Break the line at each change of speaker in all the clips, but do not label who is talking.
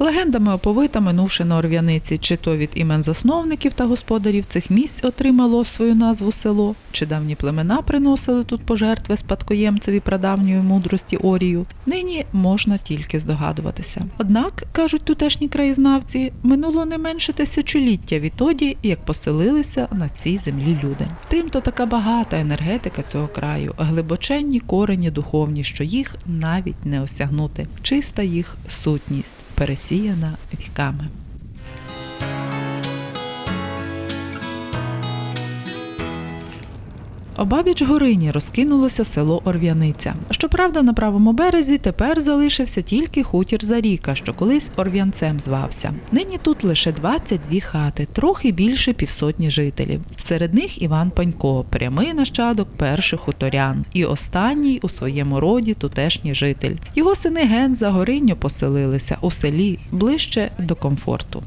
Легендами оповита, минувши на Орв'яниці, чи то від імен засновників та господарів цих місць отримало свою назву село, чи давні племена приносили тут пожертви спадкоємцеві прадавньої мудрості Орію, нині можна тільки здогадуватися. Однак, кажуть тутешні краєзнавці, минуло не менше тисячоліття відтоді, як поселилися на цій землі люди. Тимто така багата енергетика цього краю, глибоченні корені духовні, що їх навіть не осягнути, чиста їх сутність, пересіяна віками. Обабіч горині розкинулося село Орв'яниця. Щоправда, на правому березі тепер залишився тільки хутір Заріка, що колись Орв'янцем звався. Нині тут лише 22 хати, трохи більше півсотні жителів. Серед них Іван Панько, прямий нащадок перших хуторян, і останній у своєму роді тутешній житель. Його сини ген за горинню поселилися у селі ближче до комфорту.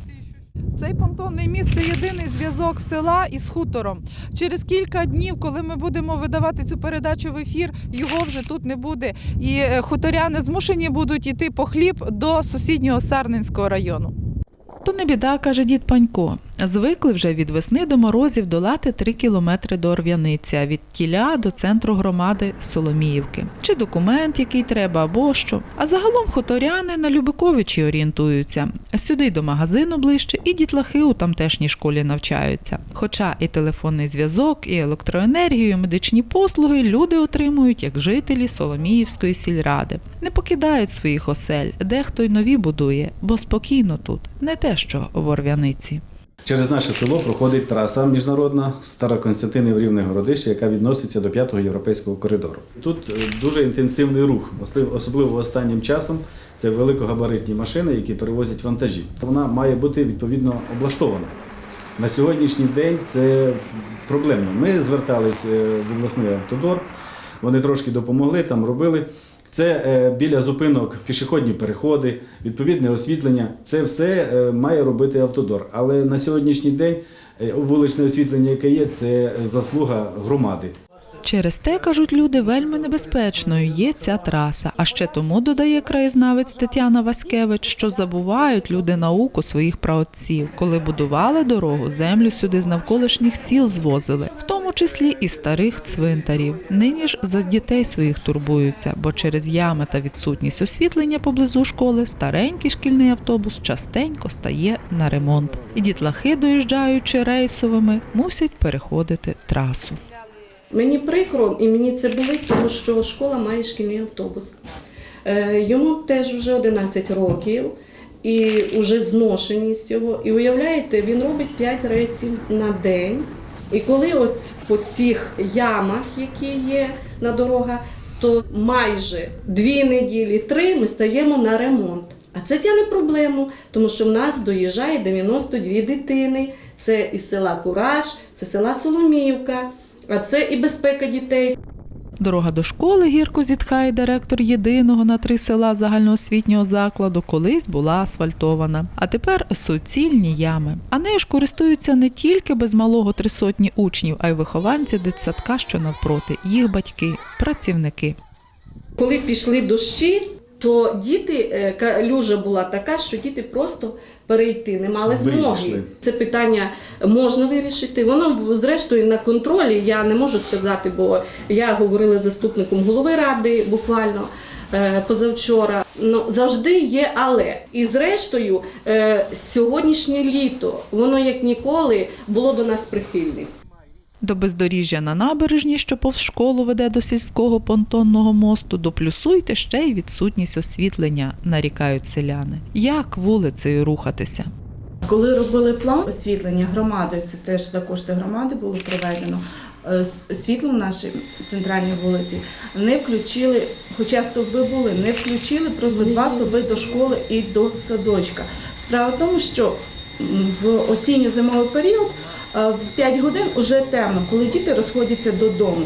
Цей понтонний міст це єдиний зв'язок села із хутором. Через кілька днів, коли ми будемо видавати цю передачу в ефір, його вже тут не буде. І е, хуторяни змушені будуть йти по хліб до сусіднього Сарненського району.
То не біда, каже дід Панько. Звикли вже від весни до морозів долати три кілометри до Орв'яниці, а від тіля до центру громади Соломіївки. Чи документ, який треба, або що. А загалом хуторяни на Любиковичі орієнтуються. Сюди до магазину ближче, і дітлахи у тамтешній школі навчаються. Хоча і телефонний зв'язок, і електроенергію, і медичні послуги люди отримують як жителі Соломіївської сільради. Не покидають своїх осель, дехто й нові будує, бо спокійно тут, не те, що в Орв'яниці.
Через наше село проходить траса міжнародна Староконстантинів Рівне Городище, яка відноситься до п'ятого європейського коридору. Тут е, дуже інтенсивний рух, особливо останнім часом. Це великогабаритні машини, які перевозять вантажі. Вона має бути відповідно облаштована. На сьогоднішній день це проблемно. Ми звертались е, в обласний автодор, вони трошки допомогли, там робили. Це е, біля зупинок пішохідні переходи, відповідне освітлення. Це все е, має робити автодор. Але на сьогоднішній день е, вуличне освітлення, яке є, це заслуга громади.
Через те, кажуть люди, вельми небезпечною є ця траса. А ще тому додає краєзнавець Тетяна Васькевич, що забувають люди науку своїх праотців. Коли будували дорогу, землю сюди з навколишніх сіл звозили, в тому числі і старих цвинтарів. Нині ж за дітей своїх турбуються, бо через ями та відсутність освітлення поблизу школи старенький шкільний автобус частенько стає на ремонт. І дітлахи, доїжджаючи рейсовими, мусять переходити трасу.
Мені прикро і мені це болить, тому що школа має шкільний автобус. Е, Йому теж вже 11 років і вже зношеність його. І уявляєте, він робить 5 рейсів на день. І коли от по цих ямах, які є на дорогах, то майже дві неділі, три ми стаємо на ремонт. А це тягне проблему, тому що в нас доїжджає 92 дитини. Це і села Кураж, це села Соломіївка, а це і безпека дітей.
Дорога до школи гірко зітхає директор єдиного на три села загальноосвітнього закладу, колись була асфальтована, а тепер суцільні ями. А нею ж користуються не тільки без малого три сотні учнів, а й вихованці дитсадка, що навпроти, їх батьки, працівники.
Коли пішли дощі, то діти, е, калюжа була така, що діти просто перейти не мали змоги.
Вийшли.
Це питання можна вирішити. Воно зрештою на контролі. Я не можу сказати, бо я говорила з заступником голови ради буквально. е, Позавчора ну завжди є, але і зрештою, е, сьогоднішнє літо воно як ніколи було до нас прихильним.
До бездоріжжя на набережні, що повз школу веде до сільського понтонного мосту, доплюсуйте ще й відсутність освітлення, нарікають селяни. Як вулицею рухатися?
Коли робили план освітлення громадою, це теж за кошти громади було проведено. е, Світло в нашій центральній вулиці не включили, хоча стовби були, не включили просто два стовби до школи і до садочка. Справа в тому, що в осінньо-зимовий період в 5 годин вже темно, коли діти розходяться додому.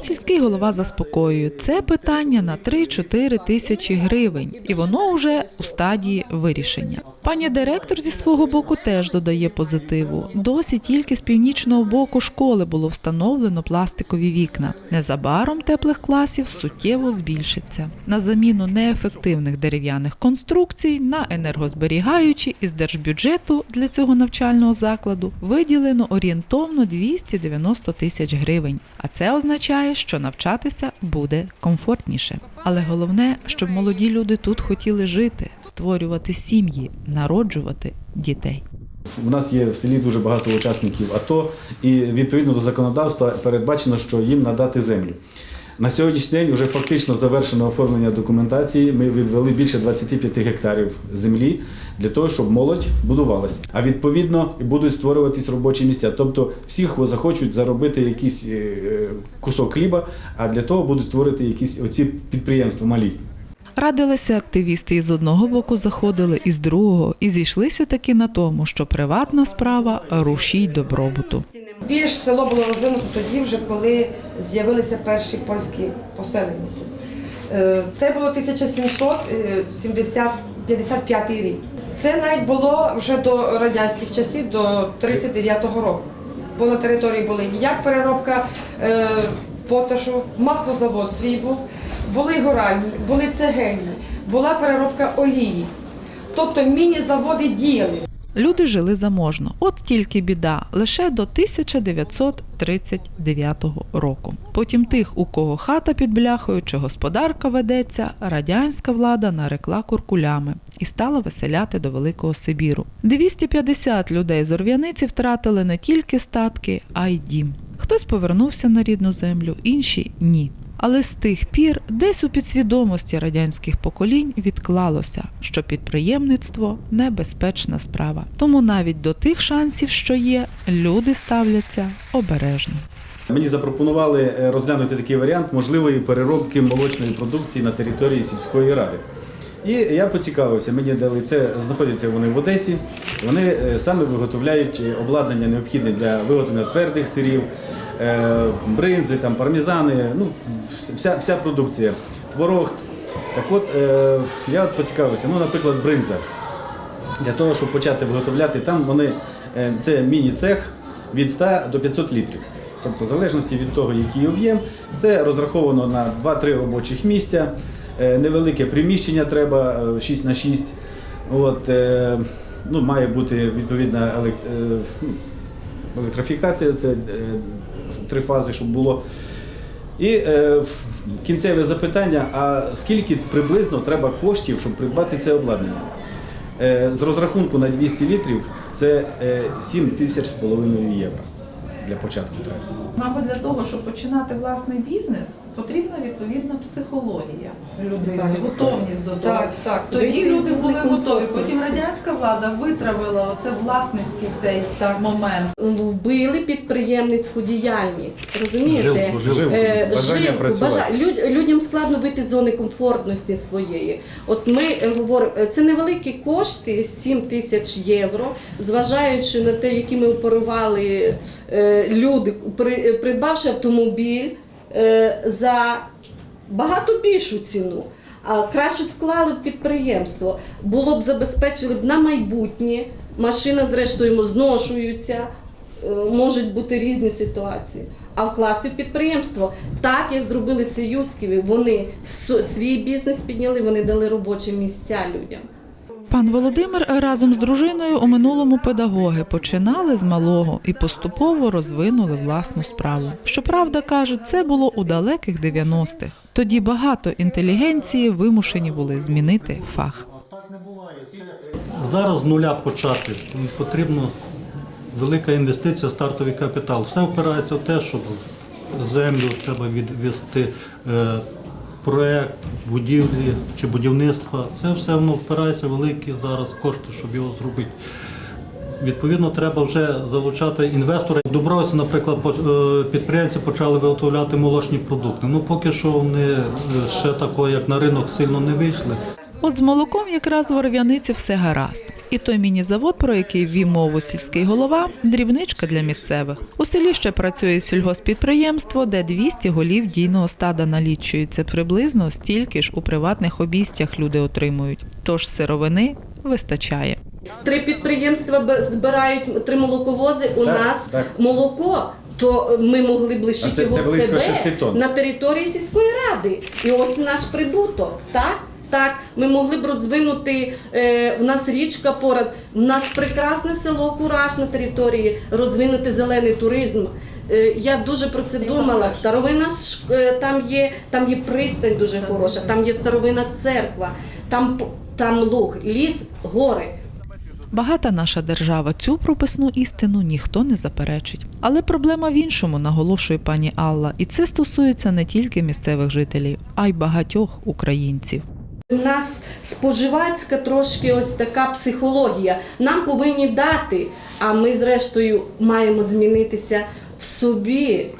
Сільський голова заспокоює, це питання на 3-4 тисячі гривень, і воно вже у стадії вирішення. Пані директор зі свого боку теж додає позитиву. Досі тільки з північного боку школи було встановлено пластикові вікна. Незабаром теплих класів суттєво збільшиться. На заміну неефективних дерев'яних конструкцій на енергозберігаючі із держбюджету для цього навчального закладу виділено орієнтовно 290 тисяч гривень. А це означає, що навчатися буде комфортніше. Але головне, щоб молоді люди тут хотіли жити, створювати сім'ї, народжувати дітей.
У нас є в селі дуже багато учасників АТО, і відповідно до законодавства передбачено, що їм надати землю. На сьогоднішній день вже фактично завершено оформлення документації. Ми відвели більше 25 гектарів землі для того, щоб молодь будувалася. А відповідно будуть створюватись робочі місця. Тобто всі захочуть заробити якийсь е, кусок хліба, а для того будуть створити якісь оці підприємства малі.
Радилися активісти із одного боку заходили, із другого, і зійшлися таки на тому, що приватна справа рушій добробуту.
Більш село було розвинуто тоді, вже коли з'явилися перші польські поселення. Е, Це було 1755 рік. Це навіть було вже до радянських часів, до 39-го року. Бо на території були як переробка поташу, маслозавод свій був, були горальні, були цегельні, була переробка олії. Тобто міні-заводи діяли.
Люди жили заможно. От тільки біда лише до 1939 року. Потім тих, у кого хата під бляхою чи господарка ведеться, радянська влада нарекла куркулями і стала виселяти до Великого Сибіру. 250 людей з Орв'яниці втратили не тільки статки, а й дім. Хтось повернувся на рідну землю, інші ні. Але з тих пір десь у підсвідомості радянських поколінь відклалося, що підприємництво небезпечна справа. Тому навіть до тих шансів, що є, люди ставляться обережно.
Мені запропонували е, розглянути такий варіант можливої переробки молочної продукції на території сільської ради. І я поцікавився, мені дали це, знаходяться вони в Одесі. Вони е, саме виготовляють е, обладнання необхідне для виготовлення твердих сирів, е, бринзи, там, пармізани, ну, вся, вся продукція, творог. Так от, я поцікавився, ну, наприклад, бринза. Для того, щоб почати виготовляти, там вони це міні-цех від 100 до 500 літрів. Тобто, в залежності від того, який об'єм, це розраховано на 2-3 робочих місця, невелике приміщення треба е, 6 на 6. От, е, ну, має бути відповідна е, ну, електрифікація, це е, три фази, щоб було. І е, кінцеве запитання: а скільки приблизно треба коштів, щоб придбати це обладнання? Е, з розрахунку на 200 літрів це е, 7 тисяч з половиною євро для початку треба.
Мабуть, для того, щоб починати власний бізнес, потрібна відповідна психологія людини, готовність до того.
Так, так.
Тоді люди були готові. Потім радянська влада витравила оце власницький цей
Так.
момент.
Вбили підприємницьку діяльність. Розумієте?
Жилку, жилку.
Е,
Бажання
жив-
працювати.
бажа- люд- людям складно вийти з зони комфортності своєї. От ми е, говоримо, е, це невеликі кошти, 7 тисяч євро, зважаючи на те, які ми оперували е, люди, при- придбавши автомобіль е, за багато більшу ціну. А краще вклали в підприємство, було б забезпечили б на майбутнє. Машина, зрештою, зношуються, е, можуть бути різні ситуації. А вкласти в підприємство, так як зробили це Юсківі, вони свій бізнес підняли, вони дали робочі місця людям.
Пан Володимир разом з дружиною у минулому педагоги починали з малого і поступово розвинули власну справу. Щоправда, кажуть, це було у далеких 90-х. Тоді багато інтелігенції вимушені були змінити фах.
Зараз з нуля почати. Потрібно велика інвестиція, стартовий капітал. Все впирається в те, щоб землю треба відвести, е, проект будівлі чи будівництва. Це все воно впирається великі зараз кошти, щоб його зробити. Відповідно, треба вже залучати інвестора. В Дубровці, наприклад, е, підприємці почали виготовляти молочні продукти. Ну поки що вони е, ще такого, як на ринок, сильно не вийшли.
От з молоком якраз в Орв'яниці все гаразд. І той міні-завод, про який вів мову сільський голова, дрібничка для місцевих. У селі ще працює сільгоспідприємство, де 200 голів дійного стада налічується. Приблизно стільки ж у приватних обійстях люди отримують. Тож сировини вистачає.
Три підприємства збирають три молоковози. У
Так,
нас
так.
молоко. То ми могли б лишити
це-
його
це близько
себе
шести тонн.
на території сільської ради. І ось наш прибуток. Так, так, ми могли б розвинути. Е, в нас річка поряд, в нас прекрасне село Кураж на території, розвинути зелений туризм. Е, я дуже про це думала. Старовина е, там є, там є пристань дуже хороша, там є старовина церква, там, там луг, ліс, гори.
Багата наша держава цю прописну істину ніхто не заперечить. Але проблема в іншому, наголошує пані Алла, і це стосується не тільки місцевих жителів, а й багатьох українців.
У нас споживацька трошки ось така психологія. Нам повинні дати, а ми, зрештою, маємо змінитися в собі.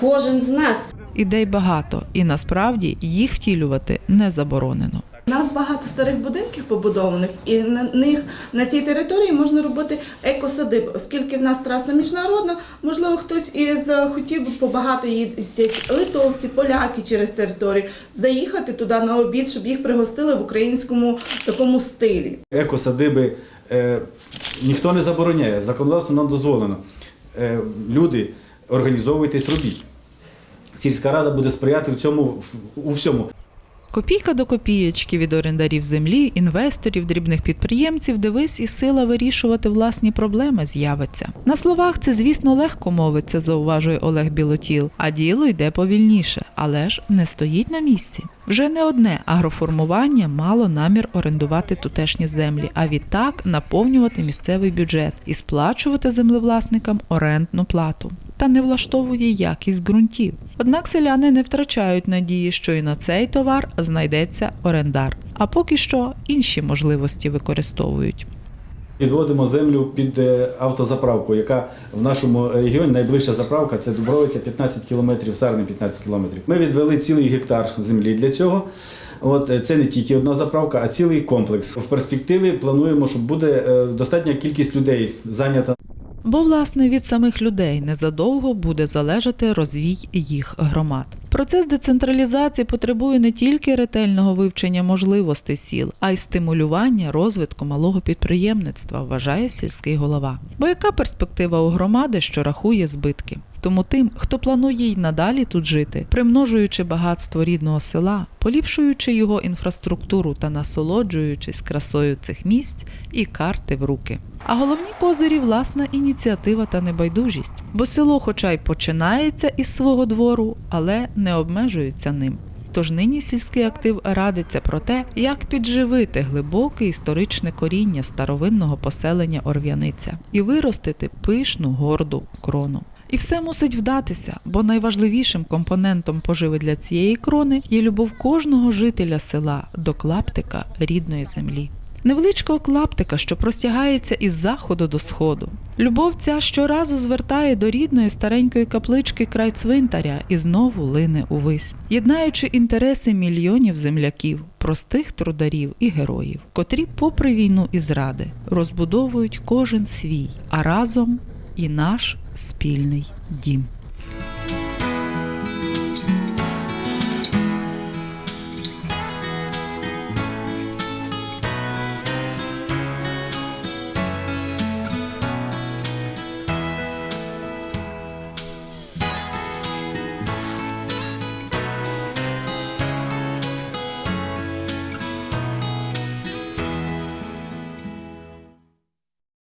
Кожен з нас.
Ідей багато, і насправді їх втілювати не заборонено.
У нас багато старих будинків побудованих, і на них на цій території можна робити екосадиби, оскільки в нас траса міжнародна, можливо, хтось із хотів би побагато їздять литовці, поляки через територію, заїхати туди на обід, щоб їх пригостили в українському такому стилі.
Екосадиби е, ніхто не забороняє, законодавством нам дозволено. Е, люди, організовуйтесь, робіть. Сільська рада буде сприяти в цьому у всьому.
Копійка до копієчки від орендарів землі, інвесторів, дрібних підприємців, дивись, і сила вирішувати власні проблеми з'явиться. На словах це, звісно, легко мовиться, зауважує Олег Білотіл, а діло йде повільніше, але ж не стоїть на місці. Вже не одне агроформування мало намір орендувати тутешні землі, а відтак наповнювати місцевий бюджет і сплачувати землевласникам орендну плату. Та не влаштовує якість ґрунтів. Однак селяни не втрачають надії, що і на цей товар знайдеться орендар. А поки що інші можливості використовують.
Підводимо землю під е, автозаправку, яка в нашому регіоні найближча заправка це Дубровиця 15 кілометрів, Сарни 15 кілометрів. Ми відвели цілий гектар землі для цього. От е, це не тільки одна заправка, а цілий комплекс. В перспективі плануємо, що буде е, достатня кількість людей зайнята
Бо, власне, від самих людей незадовго буде залежати розвій їх громад. Процес децентралізації потребує не тільки ретельного вивчення можливостей сіл, а й стимулювання розвитку малого підприємництва, вважає сільський голова. Бо яка перспектива у громади, що рахує збитки? Тому тим, хто планує й надалі тут жити, примножуючи багатство рідного села, поліпшуючи його інфраструктуру та насолоджуючись красою цих місць і карти в руки. А головні козирі власна ініціатива та небайдужість, бо село, хоча й починається із свого двору, але не обмежується ним. Тож нині сільський актив радиться про те, як підживити глибоке історичне коріння старовинного поселення Орв'яниця і виростити пишну горду крону. І все мусить вдатися, бо найважливішим компонентом поживи для цієї крони є любов кожного жителя села до клаптика рідної землі. Невеличкого клаптика, що простягається із заходу до сходу. Любов ця щоразу звертає до рідної старенької каплички край цвинтаря і знову лине увись, єднаючи інтереси мільйонів земляків, простих трударів і героїв, котрі, попри війну і зради, розбудовують кожен свій, а разом і наш спільний дім.